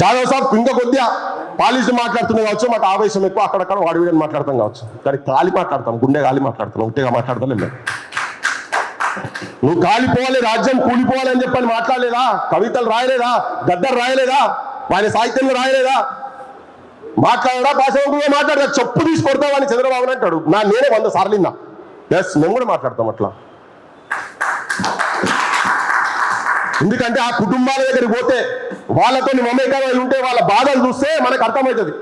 జాదవ్ సాబ్ ఇంకా కొద్దిగా పాలిష్ మాట్లాడుతున్నా కావచ్చు మాకు ఆవేశం ఎక్కువ అక్కడక్కడ వాడి వీడిని మాట్లాడతాం కావచ్చు. కానీ గాలి మాట్లాడతాం గుండె గాలి మాట్లాడతాం ఉట్టిగా మాట్లాడతాం లేదు నువ్వు కాలిపోవాలి రాజ్యం కూలిపోవాలి అని చెప్పని మాట్లాడలేదా? కవితలు రాయలేదా? గద్దరు రాయలేదా? వారి సాహిత్యంలో రాయలేదా? మాట్లాడడా భాషగా మాట్లాడదా చెప్పు తీసి కొడతావని చంద్రబాబు నాయుడు అంటాడు. నా నేనే వంద సార్లు విన్నా. ఎస్ మేము కూడా మాట్లాడతాం అట్లా. ఎందుకంటే ఆ కుటుంబాల దగ్గరికి పోతే వాళ్ళతో మమేకం ఉంటే వాళ్ళ బాధలు చూస్తే మనకు అర్థమవుతుంది.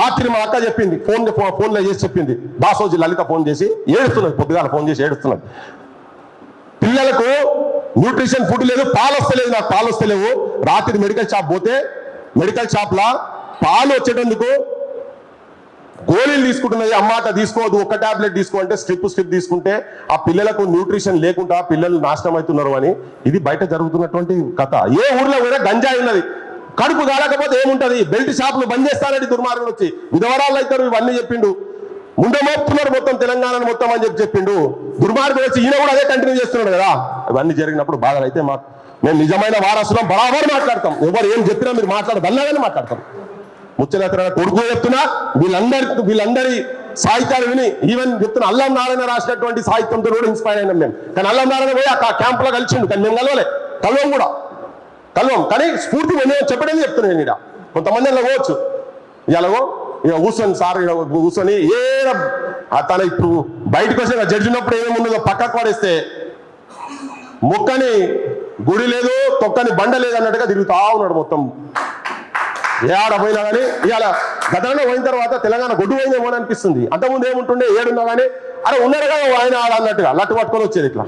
రాత్రి మా అక్క చెప్పింది ఫోన్ ఫోన్లో చేసి చెప్పింది. దాసోజీ లలిత ఫోన్ చేసి ఏడుస్తున్నది పొద్దుగాల ఫోన్ చేసి ఏడుస్తున్నది పిల్లలకు న్యూట్రిషన్ ఫుడ్ లేదు పాలు వస్తలేదు నాకు పాలు వస్తలేవు. రాత్రి మెడికల్ షాప్ పోతే మెడికల్ షాప్లో పాలు వచ్చేటందుకు గోళీలు తీసుకుంటున్నది అమ్మాట తీసుకోవద్దు. ఒక టాబ్లెట్ తీసుకో అంటే స్ట్రిప్ స్ట్రిప్ తీసుకుంటే ఆ పిల్లలకు న్యూట్రిషన్ లేకుండా పిల్లలు నాశనం అవుతున్నారు అని ఇది బయట జరుగుతున్నటువంటి కథ. ఏ ఊర్లో కూడా గంజాయి ఉన్నది. కడుపు కాలకపోతే ఏముంటది? బెల్ట్ షాపులు బంద్ చేస్తారని దుర్మార్గులు వచ్చి. విధవరాలు అవుతారు ఇవన్నీ చెప్పిండు. ముండమోపుతున్నారు మొత్తం తెలంగాణను మొత్తం అని చెప్పి చెప్పిండు. దుర్మార్గులు వచ్చి ఈయన కూడా అదే కంటిన్యూ చేస్తున్నాడు కదా. ఇవన్నీ జరిగినప్పుడు బాధలు అయితే మాకు. మేము నిజమైన వారసులం బరాబర్ మాట్లాడతాం. ఎవరు ఏం చెప్పినా మీరు మాట్లాడదల్లాగానే మాట్లాడతాం. ముచ్చలేతర కొడుకు చెప్తున్నా వీళ్ళందరి వీళ్ళందరి సాహిత్యాలు విని ఈవెన్ చెప్తున్న అల్లం నారాయణ రాసినటువంటి సాహిత్యంతో కూడా ఇన్స్పైర్ అయినాం మేము. కానీ అల్లం నారాయణ పోయి ఆ క్యాంపులో కలిసిండు కానీ మేము కలవలే. కలవం కూడా. కలవం. కానీ స్ఫూర్తి నేను చెప్పడం చెప్తున్నాను నేను ఈడ. కొంతమంది అలా పోవచ్చు. ఎలాగో ఇక కూర్చొని సార్ కూర్చొని ఏ తన ఇప్పుడు బయటకు వచ్చిన జడ్జి ఉన్నప్పుడు ఏమేమున్నదో పక్కకు పడేస్తే మొక్కని గుడి లేదు తొక్కని బండ లేదు అన్నట్టుగా తిరుగుతా ఉన్నాడు మొత్తం. ఏడ పోయినా కానీ ఇవాళ గతంలో పోయిన తర్వాత తెలంగాణ గొడ్డు పోయిందేమో అనిపిస్తుంది. అంతకుముందు ఏముంటుండే ఏడున్నా కానీ అరే ఉన్నారు కదా ఆయన ఆడ అన్నట్టుగా లట్టు పట్టుకొని వచ్చేది ఇట్లా.